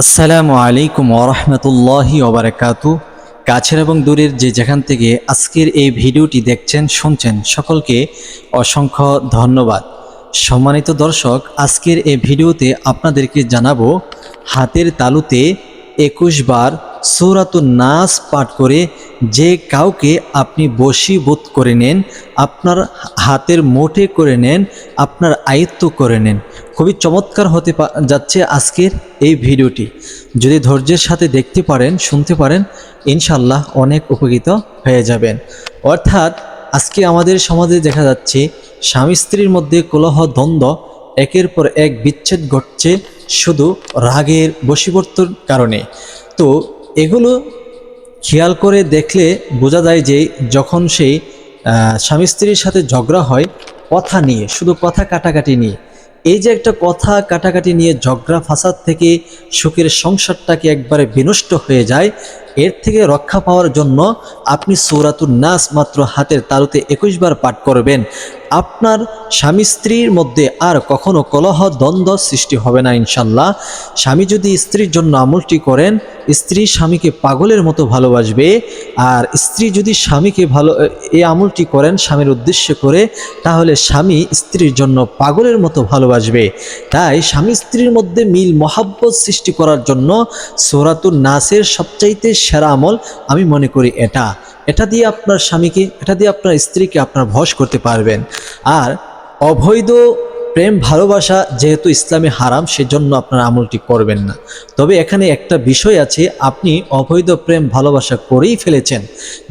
আসসালামু আলাইকুম ওরহমতুল্লাহি ওবরাকাতু কাছের এবং দূরের যে যেখান থেকে আজকের এই ভিডিওটি দেখছেন, শুনছেন, সকলকে অসংখ্য ধন্যবাদ। সম্মানিত দর্শক, আজকের এই ভিডিওতে আপনাদেরকে জানাব, হাতের তালুতে একুশ বার সৌরাতুন নাস পাঠ করে যে কাউকে আপনি বশীভূত করে নেন, আপনার হাতের মোটে করে নেন, আপনার আয়ত্ত করে নেন। খুবই চমৎকার হতে যাচ্ছে আজকের এই ভিডিওটি। যদি ধৈর্যের সাথে দেখতে পারেন, শুনতে পারেন ইনশাল্লাহ অনেক উপকৃত হয়ে যাবেন। অর্থাৎ আজকে আমাদের সমাজে দেখা যাচ্ছে, স্বামী স্ত্রীর মধ্যে কোলহ, দ্বন্দ্ব, একের পর এক বিচ্ছেদ ঘটছে শুধু রাগের বশীবর্তর কারণে। তো এগুলো খেয়াল করে দেখলে বোঝা যায় যে যখন সেই স্বামী স্ত্রীর সাথে ঝগড়া হয়, কথা নিয়ে, শুধু কথা কাটাকাটি নিয়ে। এই যে একটা কথা কাটাকাটি নিয়ে ঝগড়া, ফাসাদ থেকে সুখের সংসারটাকে একবারে বিনষ্ট হয়ে যায় এর থেকে রক্ষা পাওয়ার জন্য আপনি সৌরাতুর নাস মাত্র হাতের তালুতে একুশ বার পাঠ করবেন। আপনার স্বামী স্ত্রীর মধ্যে আর কখনো কলহ, দ্বন্দ্ব সৃষ্টি হবে না ইনশাল্লাহ। স্বামী যদি স্ত্রীর জন্য আমলটি করেন, স্ত্রী স্বামীকে পাগলের মতো ভালোবাসবে। আর স্ত্রী যদি স্বামীকে ভালো এই আমলটি করেন স্বামীর উদ্দেশ্য করে, তাহলে স্বামী স্ত্রীর জন্য পাগলের মতো ভালোবাসবে। তাই স্বামী স্ত্রীর মধ্যে মিল, মহাব্বত সৃষ্টি করার জন্য সোরাতুর নাসের সবচাইতে সেরা আমল আমি মনে করি এটা। এটা দিয়ে আপনার স্বামীকে, এটা দিয়ে আপনার স্ত্রীকে আপনার ভস করতে পারবেন। আর অবৈধ প্রেম ভালোবাসা যেহেতু ইসলামে হারাম, সেজন্য আপনার আমলটি করবেন না। তবে এখানে একটা বিষয় আছে, আপনি অবৈধ প্রেম ভালোবাসা করেই ফেলেছেন।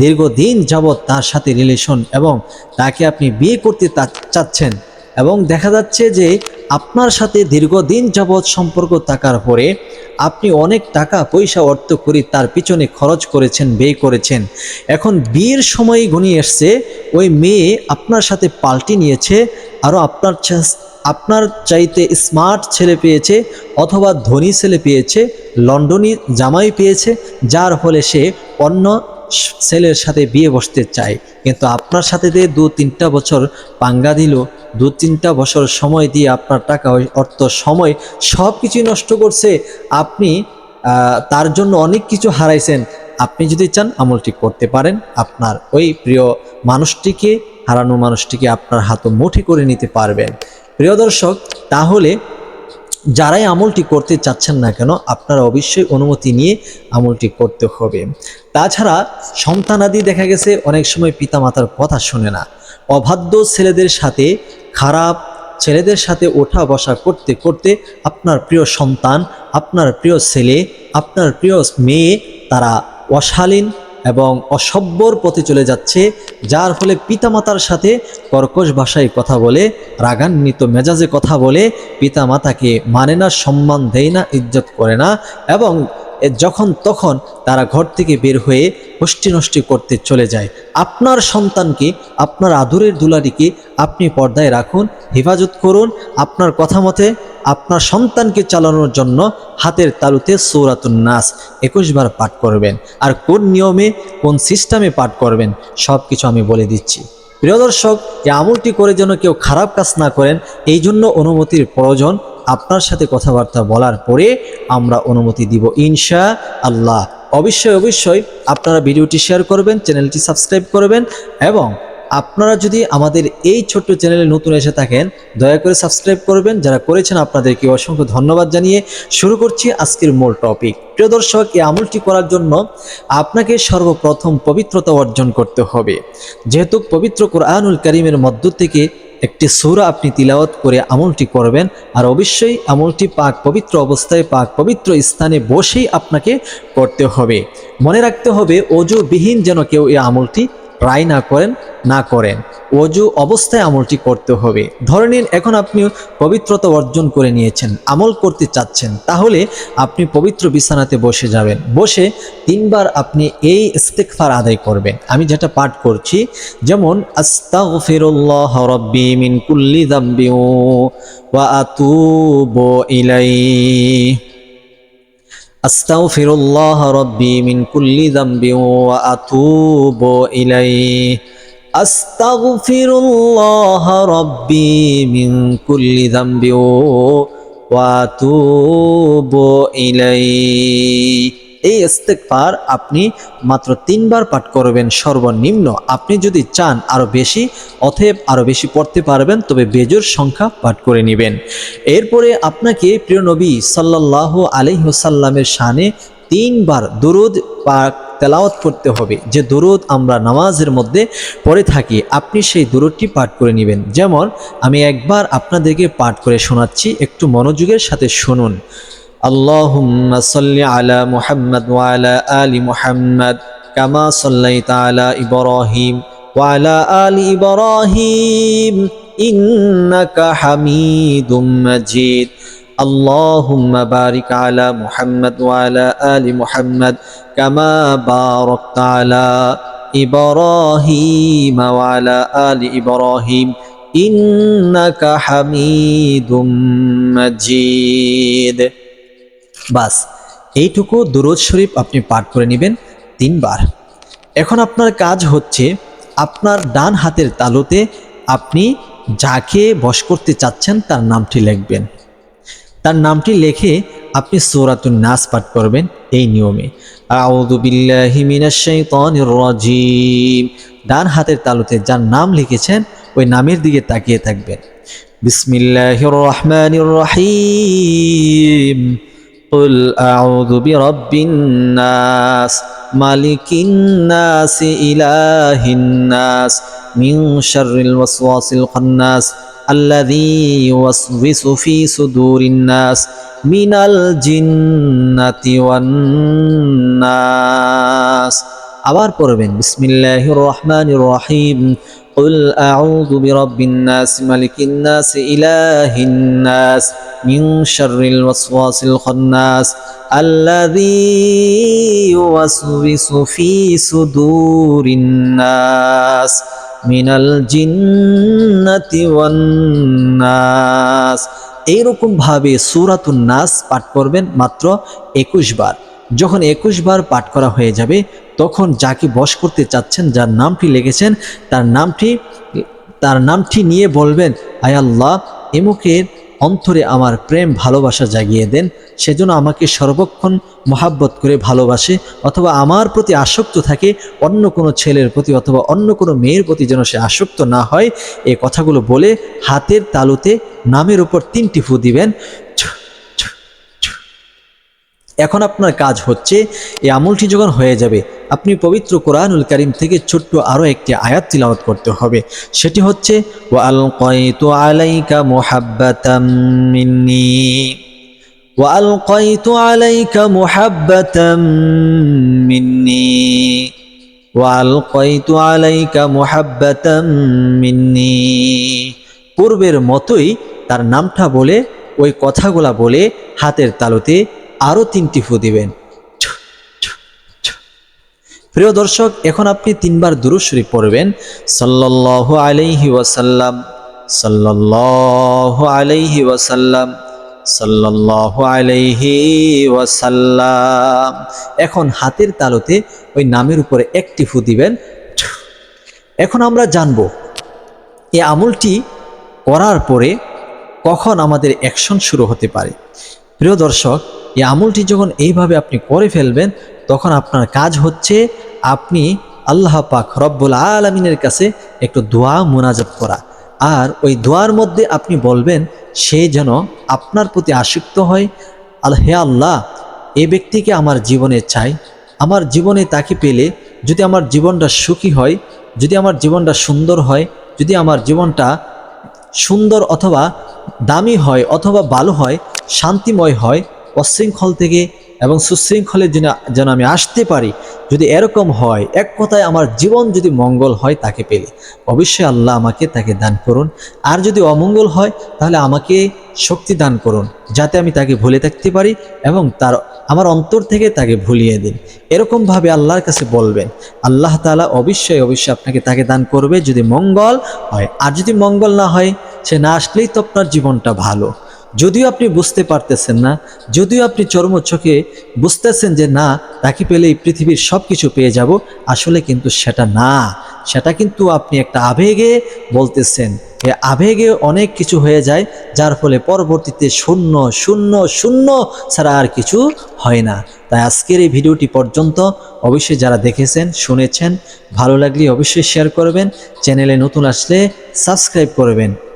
দীর্ঘদিন যাবৎ তার সাথে রিলেশন এবং তাকে আপনি বিয়ে করতে চাচ্ছেন। এবং দেখা যাচ্ছে যে আপনার সাথে দীর্ঘদিন যাবৎ সম্পর্ক থাকার পরে আপনি অনেক টাকা, পয়সা, অর্থ করে তার পিছনে খরচ করেছেন, ব্যয় করেছেন। এখন বিয়ের সময় ঘনিয়ে এসছে, ওই মেয়ে আপনার সাথে পাল্টি নিয়েছে, আরও আপনার আপনার চাইতে স্মার্ট ছেলে পেয়েছে অথবা ধনী ছেলে পেয়েছে, লন্ডনী জামাই পেয়েছে, যার ফলে সে অন্য ছেলের সাথে বিয়ে বসতে চায়। কিন্তু আপনার সাথে দু তিনটা বছর পাঙ্গা দিল দু তিনটা বছর সময় দিয়ে আপনার টাকা, অর্থ, সময় সব কিছুই নষ্ট করছে। আপনি তার জন্য অনেক কিছু হারাইছেন। আপনি যদি চান আমলটি করতে পারেন, আপনার ওই প্রিয় মানুষটিকে, হারানো মানুষটিকে আপনার হাত মুঠি করে নিতে পারবেন। প্রিয় দর্শক, তাহলে যারাই আমলটি করতে চাচ্ছেন না কেন, আপনারা অবশ্যই অনুমতি নিয়ে আমলটি করতে হবে। তাছাড়া সন্তানাদি দেখা গেছে, অনেক সময় পিতামাতার কথা শোনে না। অবাধ্য ছেলেদের সাথে, খারাপ ছেলেদের সাথে ওঠা বসা করতে করতে আপনার প্রিয় সন্তান, আপনার প্রিয় ছেলে, আপনার প্রিয় মেয়ে তারা অশালীন এবং অসভ্যর পথে চলে যাচ্ছে, যার ফলে পিতামাতার সাথে কর্কশ ভাষায় কথা বলে, রাগান্বিত মেজাজে কথা বলে, পিতামাতাকে মানে না, সম্মান দেয় না, ইজ্জত করে না এবং যখন তখন তারা ঘর থেকে বের হয়ে হোষ্টি নষ্টি করতে চলে যায়। আপনার সন্তানকে, আপনার আদরের দুলারিকে আপনি পর্দায় রাখুন, হেফাজত করুন। আপনার কথা মতে আপনার সন্তানকে চালানোর জন্য হাতের তালুতে সৌরাতুন নাস একুশ বার পাঠ করবেন। আর কোন নিয়মে, কোন সিস্টেমে পাঠ করবেন সব কিছু আমি বলে দিচ্ছি। প্রিয় দর্শক, এই আমলটি করে যেন কেউ খারাপ কাজ না করেন এই জন্য অনুমতির প্রয়োজন আপনার সাথে কথাবার্তা বলার পরে আমরা অনুমতি দিব ইনশা আল্লাহ। অবশ্যই অবশ্যই আপনারা ভিডিওটি শেয়ার করবেন, চ্যানেলটি সাবস্ক্রাইব করবেন এবং আপনারা যদি আমাদের এই ছোট্ট চ্যানেলে নতুন এসে থাকেন, দয়া করে সাবস্ক্রাইব করবেন। যারা করেছেন, আপনাদেরকে অসংখ্য ধন্যবাদ জানিয়ে শুরু করছি আজকের মূল টপিক। প্রিয় দর্শক, এই আমলটি করার জন্য আপনাকে সর্বপ্রথম পবিত্রতা অর্জন করতে হবে। যেহেতু পবিত্র কোরআনুল করিমের মধ্য থেকে একটি সুরা আপনি তিলাওয়াত করে আমলটি করবেন আর অবশ্যই আমলটি পাক পবিত্র অবস্থায় পাক পবিত্র স্থানে বসেই আপনাকে করতে হবে। মনে রাখতে হবে, অজুবিহীন যেন কেউ এই আমলটি ট্রাই না করেন না করেন। অজু অবস্থায় আমলটি করতে হবে। ধরে নিন, এখন আপনি পবিত্রতা অর্জন করে নিয়েছেন, আমল করতে চাচ্ছেন, তাহলে আপনি পবিত্র বিছানাতে বসে যাবেন। বসে তিনবার আপনি এই ইস্তেকফার আদায় করবেন। আমি যেটা পাঠ করছি, যেমন, আস্তাগফিরুল্লাহ রাব্বি মিন কুল্লি যামবি ওয়া রাব্বি মিন কুল্লি যামবি ওয়া আতুবু ইলাইহি। আস্তাগফিরুল্লাহ রাব্বি মিন কুল্লি যামবি ইলাইহি। এই ইস্তেগফার আপনি মাত্র তিনবার পাঠ করবেন সর্বনিম্ন। আপনি যদি চান আরও বেশি, অতএব আরও বেশি পড়তে পারবেন, তবে বেজোর সংখ্যা পাঠ করে নেবেন। এরপরে আপনাকে প্রিয় নবী সাল্লাহ আলহিহসাল্লামের শানে তিনবার দুরুদ পাক তেলাওয়াত করতে হবে যে দুরুদ আমরা নামাজের মধ্যে পড়ে থাকি আপনি সেই দুরুদটি পাঠ করে নেবেন যেমন আমি একবার আপনাদেরকে পাঠ করে শোনাচ্ছি একটু মনোযোগের সাথে শুনুন اللهم صل على محمد وعلى آل محمد كما صليت على إبراهيم وعلى آل إبراهيم إنك حميد مجيد اللهم بارك على محمد وعلى آل محمد كما باركت على إبراهيم وعلى آل إبراهيم إنك حميد مجيد বাস এইটুকু দুরুদ শরীফ আপনি পাঠ করে নেবেন তিনবার এখন আপনার কাজ হচ্ছে আপনার ডান হাতের তালুতে আপনি যাকে বশ করতে চাচ্ছেন তার নামটি লিখবেন তার নামটি লিখে আপনি সূরাতুন নাস পাঠ করবেন এই নিয়মে আউযু বিল্লাহি মিনাশ শাইতানির রাজিম ডান হাতের তালুতে যার নাম লিখেছেন ওই নামের দিকে তাকিয়ে থাকবেন বিসমিল্লাহির রহমানির রহিম قل أعوذ برب الناس مالك الناس إله الناس من شر الوسواس الخناس الذي يوسوس في صدور الناس من الجنة والناس আবার পড়বেন বিসমিল্লাহির রহমানির রহিম قل أعوذ برب الناس ملك الناس إله الناس من شر الوسواس الخناس الذي يوسوس في صدور الناس মিনাল জিন্নাতি ওয়ান্নাস। এইরকম ভাবে সুরাতুন নাস পাঠ করবেন মাত্র একুশ বার। যখন একুশ বার পাঠ করা হয়ে যাবে, তখন যাকে বস করতে চাচ্ছেন, যার নামটি লেগেছেন তার নামটি তার নামটি নিয়ে বলবেন আয়াল্লাহ এমুকের অন্তরে আমার প্রেম ভালোবাসা জাগিয়ে দেন, সেজন্য আমাকে সর্বক্ষণ মহাব্বত করে ভালোবাসে, অথবা আমার প্রতি আসক্ত থাকে, অন্য কোনো ছেলের প্রতি অথবা অন্য কোনো মেয়ের প্রতি যেন সে আসক্ত না হয়। এ কথাগুলো বলে হাতের তালুতে নামের উপর তিনটি ফু দিবেন। এখন আপনার কাজ হচ্ছে, এই আমলটি যখন হয়ে যাবে আপনি পবিত্র কোরআনুল করিম থেকে ছোট্ট আরও একটি আয়াত তিলাওয়াত করতে হবে সেটি হচ্ছে ওয়াল কয়তু আলাইকা মুহাব্বাতাম মিন্নি وألقيت عليك محبة مني وألقيت عليك محبة مني পূর্বের মতোই তার নামটা বলে ওই কথাগুলা বলে হাতের তালুতে আরও তিনটি ফু দিবেন প্রিয় দর্শক, এখন আপনি তিনবার দুরুশ্বরী পড়বেন। সাল্লাল্লাহু আলাইহি ওয়াসাল্লাম, সাল্লাল্লাহু আলাইহি ওয়াসাল্লাম, সাল্লাল্লাহু আলাইহি ওয়াসাল্লাম। এখন হাতের তালুতে ওই নামের উপরে একটি ফু দিবেন। এখন আমরা জানব, এই আমলটি করার পরে কখন আমাদের অ্যাকশন শুরু হতে পারে। প্রিয় দর্শক, এই আমলটি যখন এইভাবে আপনি করে ফেলবেন, তখন আপনার কাজ হচ্ছে আপনি আল্লাহ পাক রব্বুল আলমিনের কাছে একটু দোয়া মোনাজাত করা। আর ওই দোয়ার মধ্যে আপনি বলবেন, সে যেন আপনার প্রতি আসক্ত হয়। আল হে আল্লাহ, এ ব্যক্তিকে আমার জীবনে চাই। আমার জীবনে তাকে পেলে যদি আমার জীবনটা সুখী হয়, যদি আমার জীবনটা সুন্দর হয়, যদি আমার জীবনটা সুন্দর অথবা দামি হয় অথবা ভালো হয়, শান্তিময় হয়, অশৃঙ্খল থেকে এবং সুশৃঙ্খলের জন্য যেন আমি আসতে পারি, যদি এরকম হয়, এক কথায় আমার জীবন যদি মঙ্গল হয় তাকে পেলে। অবশ্যই আল্লাহ আমাকে তাকে দান করুন। আর যদি অমঙ্গল হয়, তাহলে আমাকে শক্তি দান করুন, যাতে আমি তাকে ভুলে থাকতে পারি এবং তার আমার অন্তর থেকে তাকে ভুলিয়ে দিন। এরকমভাবে আল্লাহর কাছে বলবেন। আল্লাহ তালা অবশ্যই অবশ্যই আপনাকে তাকে দান করবে যদি মঙ্গল হয়। আর যদি মঙ্গল না হয়, সে না আসলেই তো আপনার জীবনটা ভালো। যদিও আপনি বুঝতে পারতেছেন না, যদিও আপনি চর্ম চোখে বুঝতেছেন যে না তাকে পেলে এই পৃথিবীর সব কিছু পেয়ে যাব, আসলে কিন্তু সেটা না। সেটা কিন্তু আপনি একটা আবেগে বলতেছেন। এ আবেগে অনেক কিছু হয়ে যায়, যার ফলে পরবর্তীতে শূন্য শূন্য শূন্য ছাড়া আর কিছু হয় না। তাই আজকের এই ভিডিওটি পর্যন্ত অবশ্যই যারা দেখেছেন, শুনেছেন, ভালো লাগলে অবশ্যই শেয়ার করবেন, চ্যানেলে নতুন আসলে সাবস্ক্রাইব করবেন।